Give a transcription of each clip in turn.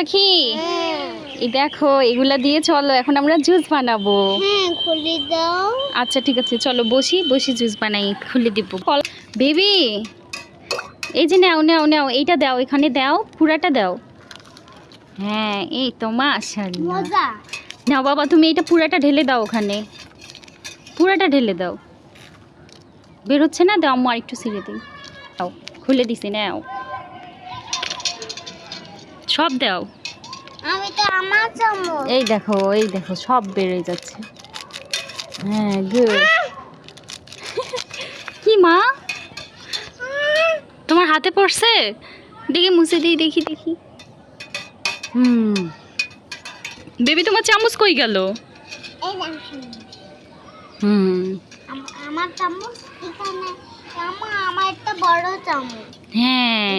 পাখি? হ্যাঁ। এই দেখো এগুলা দিয়ে চলো এখন আমরা জুস বানাবো। হ্যাঁ খুলে দাও। আচ্ছা ঠিক আছে চলো বসি বসি জুস বানাই খুলে দিব। বেবি এই যে নাও নাও নাও এইটা দাও এখানে দাও পুরাটা দাও। হ্যাঁ এই তো মাশাআল্লাহ। মজা। নাও বাবা তুমি এটা পুরাটা ঢেলে দাও ওখানে। পুরাটা ঢেলে দাও। বের হচ্ছে না? দাও আম্মু আরেকটু ছিঁড়ে দিই। দাও খুলে দিছি নাও। সব দাও। আমি তো আমার চামচ। এই দেখো এই দেখো সব বেড়ে যাচ্ছে। হ্যাঁ গুড কি মা? তোমার হাতে পড়ছে? দেখি মুছে দিই দেখি দেখি। হুম। বেবি তোমার চামচ কই গেল? হুম। আমার চামচ এখানে। আমার একটা বড় চামচ। হ্যাঁ।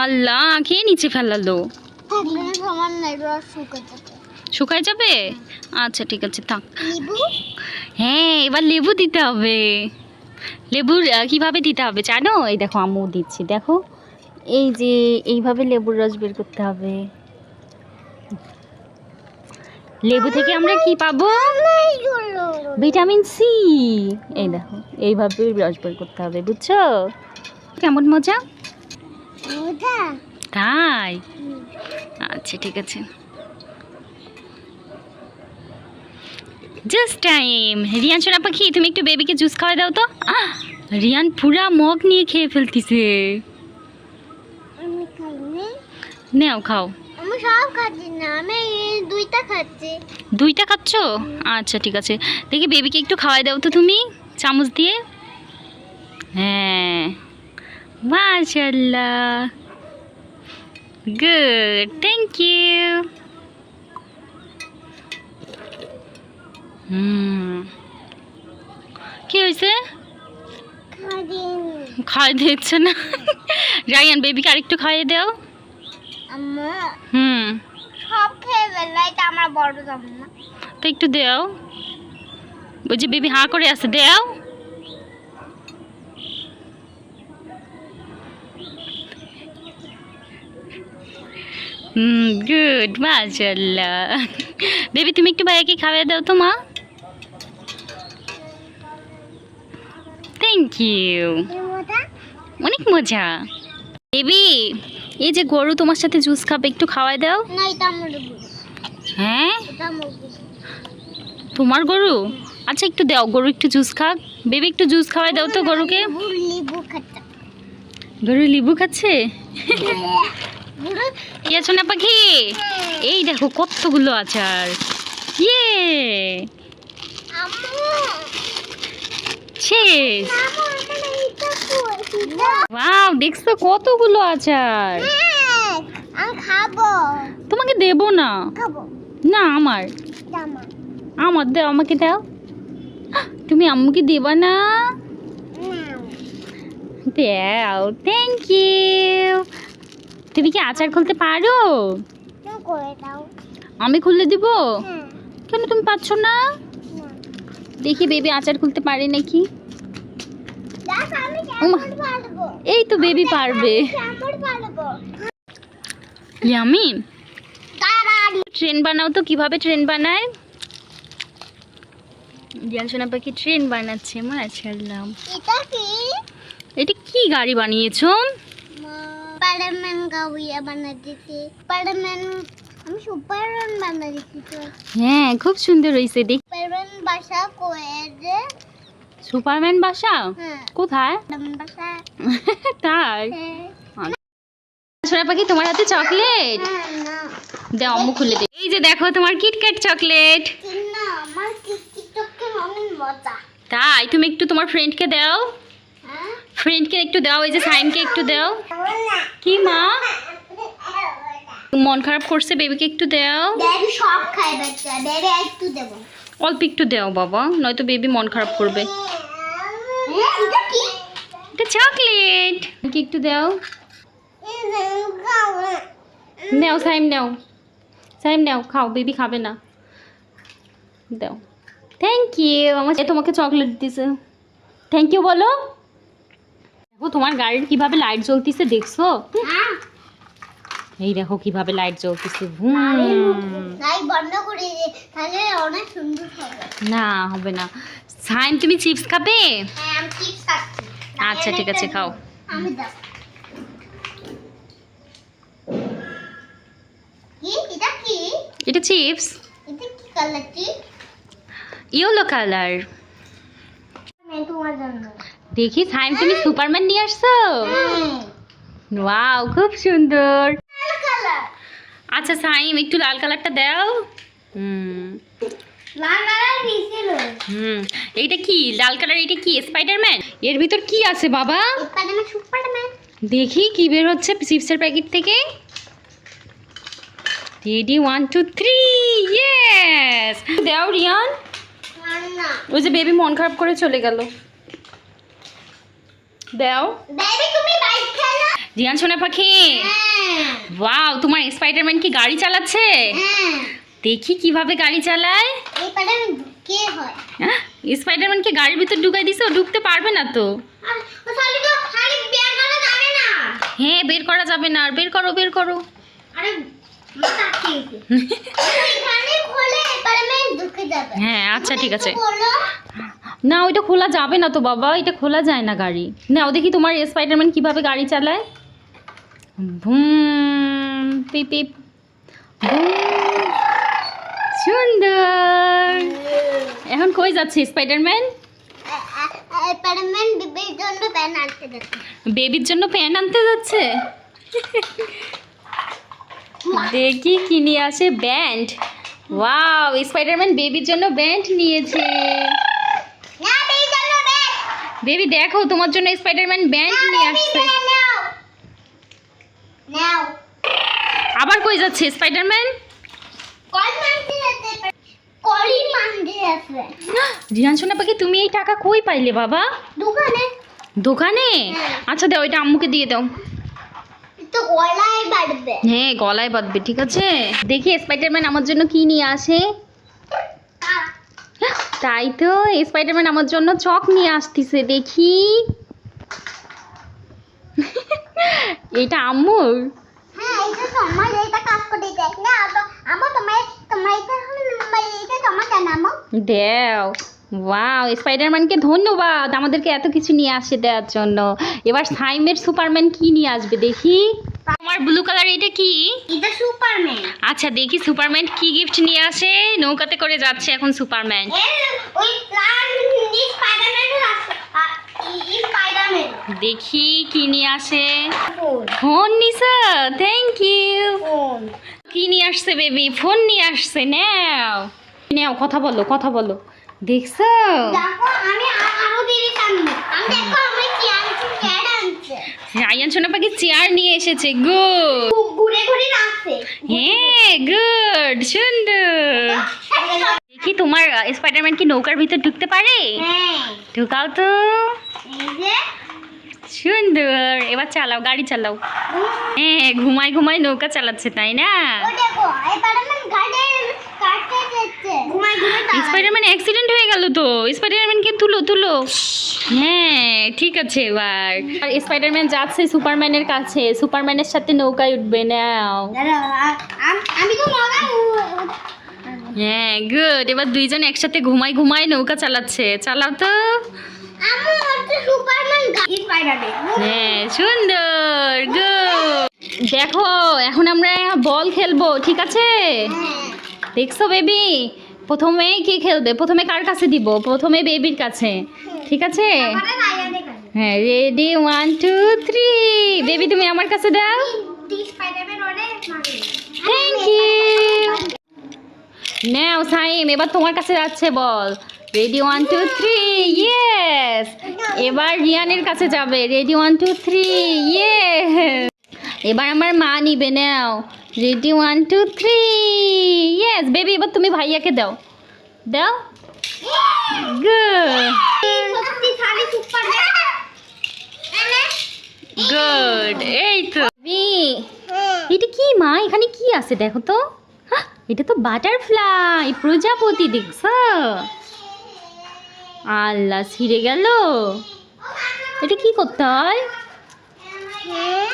আল্লাহ খেয়ে নিচে ফেলালো? শুকায় যাবে? আচ্ছা ঠিক আছে থাক। হ্যাঁ এবার লেবু দিতে হবে। লেবুর কীভাবে দিতে হবে জানো? এই দেখো আম্মু দিচ্ছি। দেখো এই যে এইভাবে লেবুর রস বের করতে হবে। লেবু থেকে আমরা কি পাবো? Vitamin C. এই দেখো এইভাবে রস বের করতে হবে বুঝছ? কেমন মজা? তাই? আচ্ছা ঠিক আছে। জাস্ট টাইম রিয়ান সোনা পাখি তুমি একটু বেবিকে জুস খাওয়াই দাও তো। রিয়ান পুরা মগ নিয়ে খেয়ে ফেলতিছে। নাও খাও। আমি সব খাচ্ছি না আমি দুইটা খাচ্ছি। দুইটা খাচ্ছ? আচ্ছা ঠিক আছে। দেখি বেবিকে একটু খাওয়াই দাও তো তুমি চামচ দিয়ে। হ্যাঁ। মাশাল্লাহ গুড থ্যাংক ইউ হুম। কি হয়েছে? খাওয়াই দিচ্ছে না। রায়ান বেবিকে আরেকটু খাইয়ে দাও। হুম। সব খেয়ে ফেলল এটা আমার বড় চামচ না। তো একটু দাও। বলছি বেবি হাঁ করে আছে দাও। গুড মাশাল্লাহ বেবি তুমি একটু ভাইয়াকে খাওয়াই দাও তো মা। থ্যাংক ইউ অনেক মজা। বেবি এই যে গরু তোমার সাথে জুস খাবে একটু খাওয়াই দাও। হ্যাঁ। তোমার গরু? আচ্ছা একটু দাও গরু একটু জুস খাক। বেবি একটু জুস খাওয়াই দাও তো গরুকে। গরু লিবু খাচ্ছে। ইয়ে সোনা পাখি? এই দেখো কতগুলো আচার। ইয়ে। শেষ। ওয়াও দেখছ কতগুলো আচার। হ্যাঁ, তোমাকে দেবো না? না আমার। আমার দাও আমাকে দাও। তুমি আম্মুকে দেবা না? দাও থ্যাংক ইউ তুমি কি আচার খুলতে পারো? আমি খুলে দিব? কেন তুমি পাচ্ছ না। দেখি বেবি আচার খুলতে পারে নাকি। আমি এই তো বেবি পারবে। ইয়ামি। ট্রেন বানাও তো কীভাবে ট্রেন বানায়? জ্ঞান সোনা পাখি ট্রেন বানাচ্ছে মাশাআল্লাহ এটা কি? এটা কি গাড়ি বানিয়েছো? স্পাইডারম্যান বানা দিতে স্পাইডারম্যান আমি সুপারম্যান বানা দিতে তো হ্যাঁ খুব সুন্দর হয়েছে দেখ। স্পাইডারম্যান বাসা কয়ে যে? সুপারম্যান বাসা? হ্যাঁ। কোথায়? তাই? হ্যাঁ। সোনা পাখি তোমার হাতে চকলেট? হ্যাঁ, না। দাও আম্মু খুলে দে। এই যে দেখো তোমার কিটক্যাট চকলেট। না আমার টিকটকে অনেক মজা তাই তুমি একটু তোমার ফ্রেন্ডকে দাও। হ্যাঁ ফ্রেন্ডকে একটু দাও এই যে সাইমকে একটু দাও। কি মা? মন খারাপ করছে বেবিকে একটু দাও। বেবি সব খায় বাচ্চা বেবি একটু দেব। অল্প একটু দাও বাবা নয়তো বেবি মন খারাপ করবে। এটা কি? এটা চকলেট কি একটু দাও। নাও সাইম নাও। সাইম নাও খাও বেবি খাবে না। দাও। থ্যাংক ইউ আমার তোমাকে চকলেট দিছে। থ্যাংক ইউ বলো। দেখো তোমার গাড়ির কীভাবে লাইট জ্বলতিছে দেখছ? এই দেখো কীভাবে লাইট জ্বলতিছে না হবে না। সাইন তুমি চিপস খাবে? হ্যাঁ আচ্ছা ঠিক আছে খাও। এটা চিপস। ইয়েলো কালার তোমার জন্য। দেখি সাইম তুমি সুপারম্যান নিয়ে আসছো? ওয়াও খুব সুন্দর। আচ্ছা সাইম একটু লাল কালারটা দাও। হুম। এইটা কি? লাল কালার এটা কি? স্পাইডারম্যান? এর ভিতর কি আছে বাবা? দেখি কি বের হচ্ছে চিপসের প্যাকেট থেকে। Ready one two three yes. দাও রিয়ান। ওই যে বেবি মন খারাপ করে চলে গেল। দাও। রিয়ান সোনা পাখি। হ্যাঁ। ওয়াও তোমার স্পাইডারম্যান কি গাড়ি চালাচ্ছে? হ্যাঁ। দেখি কীভাবে গাড়ি চালায়। এই স্পাইডারম্যান কে হয়? হ্যাঁ, গাড়ির ভিতর ঢুকাই দিছে? ও ঢুকতে পারবে না তো। খালি তো খালি বের করা যাবে না। হ্যাঁ বের করা যাবে না। আর বের করো বের করো। হ্যাঁ আচ্ছা ঠিক আছে। না ওইটা খোলা যাবে না তো বাবা এটা খোলা যায় না গাড়ি। নাও দেখি তোমার স্পাইডারম্যান কীভাবে গাড়ি চালায়। ভুম পিপ পিপ। সুন্দর। এখন কই যাচ্ছে স্পাইডারম্যান স্পাইডারম্যান বিবির জন্য প্যান আনতে যাচ্ছে। বেবির জন্য প্যান আনতে যাচ্ছে? দেখি কি নিয়ে আসে ব্যান্ড। ওয়াও স্পাইডারম্যান বেবির জন্য ব্যান্ড নিয়েছে না বিবির জন্য ব্যাগ বেবি দেখো তোমার জন্য স্পাইডারম্যান ব্যান্ড নিয়ে আসছে। আবার কই যাচ্ছে? স্পাইডারম্যান রিয়ান সোনা পাখি তুমি এই টাকা কই পাইলে বাবা? দোকানে। দোকানে? হ্যাঁ। আচ্ছা দাও এটা আম্মুকে দিয়ে দাও। গলায় বাড়বে হ্যাঁ গলায় বাঁধবে ঠিক আছে? দেখি স্পাইডারম্যান আমার জন্য কি নিয়ে আসে? তাই তো স্পাইডারম্যান আমার জন্য চক নিয়ে আসতেছে দেখি। এটা আম্মুর? হ্যাঁ দেও ওয়াও স্পাইডারম্যানকে ধন্যবাদ আমাদেরকে এত কিছু নিয়ে আসে দেওয়ার জন্য। এবার সাইমের সুপারম্যান কি নিয়ে আসবে দেখি। আমার ব্লু কালার এটা কি? এটা সুপারম্যান আচ্ছা দেখি সুপারম্যান কি গিফট নিয়ে আসে। নৌকাতে করে যাচ্ছে এখন সুপারম্যান ওই লাল স্পাইডারম্যান স্পাইডারম্যান দেখি কি নিয়ে আসে। ফোন ফোন নিছা থ্যাংক ইউ ফোন কি নিয়ে আসছে বেবি ফোন নিয়ে আসছে নাও। নাও কথা বলো কথা বলো। দেখছ? দেখো আমি আরও দিদি আমি। দেখো আমি কি আনছি রায়ান সোনা পাখি চেয়ার নিয়ে এসেছে গুড ঘুরে ঘুরে নাচছে। হ্যাঁ গুড সুন্দর। দেখি তোমার স্পাইডারম্যান কি নৌকার ভিতর ঢুকতে পারে? হ্যাঁ। ঢুকাও তো। সুন্দর। এবার চালাও গাড়ি চালাও। হ্যাঁ ঘুমাই ঘুমাই নৌকা চালাচ্ছে তাই না? স্পাইডারম্যান কাটতে যাচ্ছে। ঘুমাই ঘুরে স্পাইডারম্যান অ্যাক্সিডেন্ট হয়ে গেল তো। স্পাইডারম্যানকে তুলো তুলো। হ্যাঁ ঠিক আছে এবার। আর স্পাইডারম্যান যাচ্ছে সুপারম্যানের কাছে। সুপারম্যানের সাথে নৌকায় উঠবে নাও আমি তো মজা হ্যাঁ গুড এবার দুইজন একসাথে ঘুমাই ঘুমাই নৌকা চালাচ্ছে। চালাও তো। হ্যাঁ সুন্দর গুড দেখো এখন আমরা বল খেলব ঠিক আছে? হ্যাঁ। দেখছ বেবি প্রথমে কি খেলবে? প্রথমে কার কাছে দিব? প্রথমে বেবির কাছে। ঠিক আছে? হ্যাঁ ready one two three baby তুমি আমার কাছে দাও। থ্যাংক ইউ নাও সাইম এবার তোমার কাছে যাচ্ছে বল। Ready one two three yes এবার রিয়ানের কাছে যাবে। রেডি ওয়ান টু থ্রি ইয়ে এবার আমার মা নিবে, নাও। Ready one two three yes baby এবার তুমি ভাইয়াকে দাও। দাও। গুড এই এটা কি, মা? এখানে কি আছে, দেখো তো। এটা তো বাটারফ্লাই প্রজাপতি, দেখছ? আল্লাহ, ছিঁড়ে গেল। এটা কি করতে হয়? হ্যাঁ।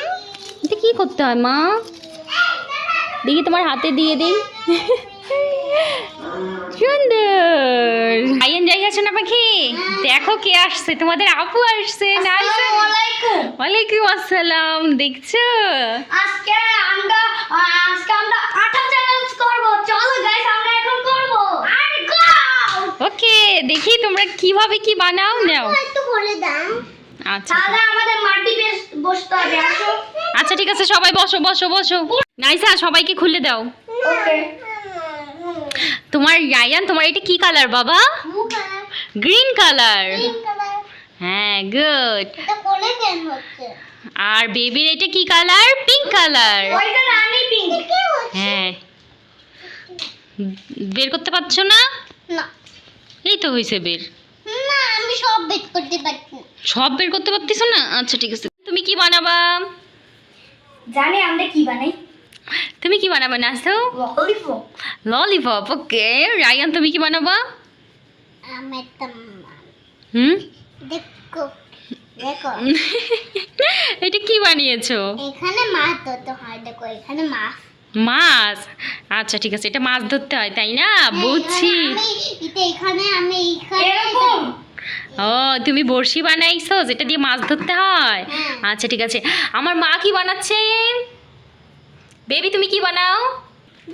এটা কি করতে হয় মা? দেখি তোমার হাতে দিয়ে দিই। সুন্দর। আইন যাই আছে না পাখি? দেখো কে আসছে তোমাদের আপু আসছে ওয়ালাইকুম আসসালাম দেখছ? আজকে আমরা আজকে আমরা আটা চ্যালেঞ্জ করব। চলো গাইস আমরা এখন করব। ওকে দেখি তোমরা কীভাবে কি বানাও নাও। একটু বলে দাও। আচ্ছা। তাহলে আমাদের মাটি বেশ বসতে হবে আসো। আচ্ছা ঠিক আছে সবাই বসো বসো বসো। নাইসা সবাইকে খুলে দাও। তোমার রায়ান তোমার এটা কি কালার বাবা? গ্রিন কালার হ্যাঁ গুড আর বেবির এটা কি কালার পিঙ্ক কালার হ্যাঁ। বের করতে পারছ না? এই তো হয়েছে বের। সব বের করতে পারতেছো না? আচ্ছা ঠিক আছে। তুমি কি বানাবা? জানি আমরা কি বানাই? তুমি কি বানাবা nacho lollipop lollipop okay Ryan তুমি কি বানাবা? আমি একটা হুম? দেখো দেখো। এটা কি বানিয়েছো? এখানে মাছ ধরতে হয় দেখো এখানে মাছ। মাছ? আচ্ছা ঠিক আছে এটা মাছ ধরতে হয় তাই না? বুঝছি। আমি এটা এখানে আমি এখানে এরকম। ও তুমি বড়শি বানাইছো যেটা দিয়ে মাছ ধরতে হয়? হ্যাঁ। আচ্ছা ঠিক আছে। আমার মা কি বানাচ্ছে? বেবি তুমি কি বানাও?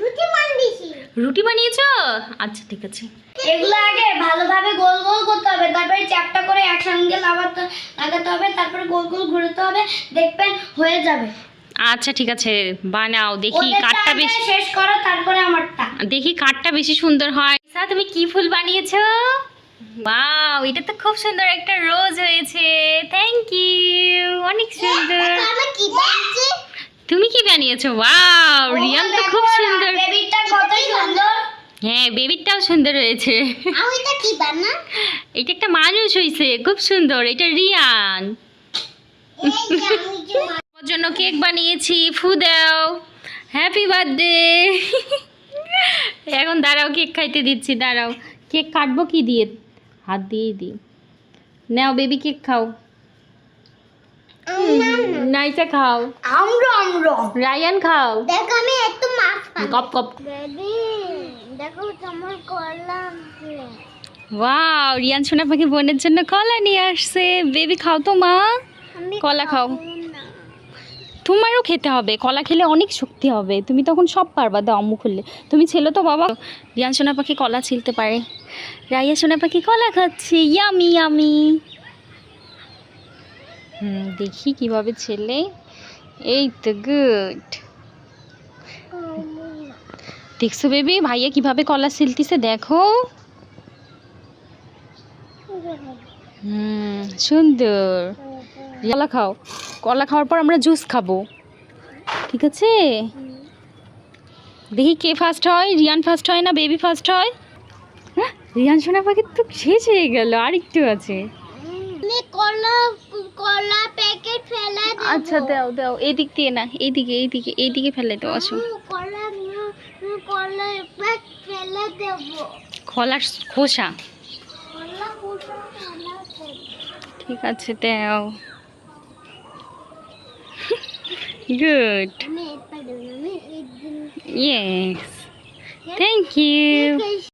রুটি বানিয়েছি। রুটি বানিয়েছো? আচ্ছা ঠিক আছে। এগুলো আগে ভালোভাবে গোল গোল করতে হবে। তারপরে চ্যাপটা করে একসঙ্গে লাগাতে লাগাতে হবে। তারপরে গোল গোল ঘুরতে হবে। দেখবেন হয়ে যাবে। আচ্ছা ঠিক আছে। বানাও। দেখি কাঠটা বেশি শেষ করো তারপরে আমারটা। দেখি কাঠটা বেশি সুন্দর হয়। তুমি কি ফুল বানিয়েছো? ওয়াও এটা তো খুব সুন্দর একটা রোজ হয়েছে। থ্যাংক ইউ অনেক সুন্দর। তুমি কি বানিয়েছো? ওয়াও রিয়ান তো খুব সুন্দর। বেবিটা কত সুন্দর। হ্যাঁ বেবিটাও সুন্দর হয়েছে। এটা কি বানা? এটা একটা মানুষ হয়েছে খুব সুন্দর। এটা রিয়ান। এই যে আমি যে মা- ওর জন্য কেক বানিয়েছি ফু দাও। হ্যাপি বার্থডে এখন দাঁড়াও কেক খাইতে দিচ্ছি দাঁড়াও। কেক কাটবো কি দিয়ে? হাত দিয়েই দিই। নাও বেবি কেক খাও। নাইসা খাও। আমরো আমরো। রায়ান খাও। দেখো আমি একটু মাছ কপ কপ বেবি দেখো তোমার করলাম ওয়াও রিয়ান সোনা পাখি বোনের জন্য কলা নিয়ে আসছে। বেবি খাও তো মা। কলা খাও। তোমারও খেতে হবে, কলা খেলে অনেক শক্তি হবে, তুমি তখন সব পারবা, দাও আম্মু খুললে। তুমি ছেলে তো বাবা। রিয়ান সোনা পাখি কলা ছিলতে পারে। রাইয়া সোনা পাখি কলা খাচ্ছে ইয়ামি ইয়ামি হুম, দেখি কীভাবে ছেলে। এই তো গুড দেখছ বেবি ভাইয়া কীভাবে কলা ছিলতিছে দেখো। হুম, সুন্দর। কলা খাও। কলা খাওয়ার পর আমরা জুস খাব। ঠিক আছে? দেখি কে ফার্স্ট হয়? রিয়ান ফার্স্ট হয় না বেবি ফার্স্ট হয়? হ্যাঁ, রিয়ান সোনা পাখি তো শেষ হয়ে গেল আর একটু আছে। কলা কলা প্যাকেট ফেলে আচ্ছা দাও দাও এদিক দিয়ে না এইদিকে এইদিকে এইদিকে ফেলে দাও আসো। কলা কলা ফেলে দেব। খোলার খোসা। ঠিক আছে দাও। গুড আমি এটা দেব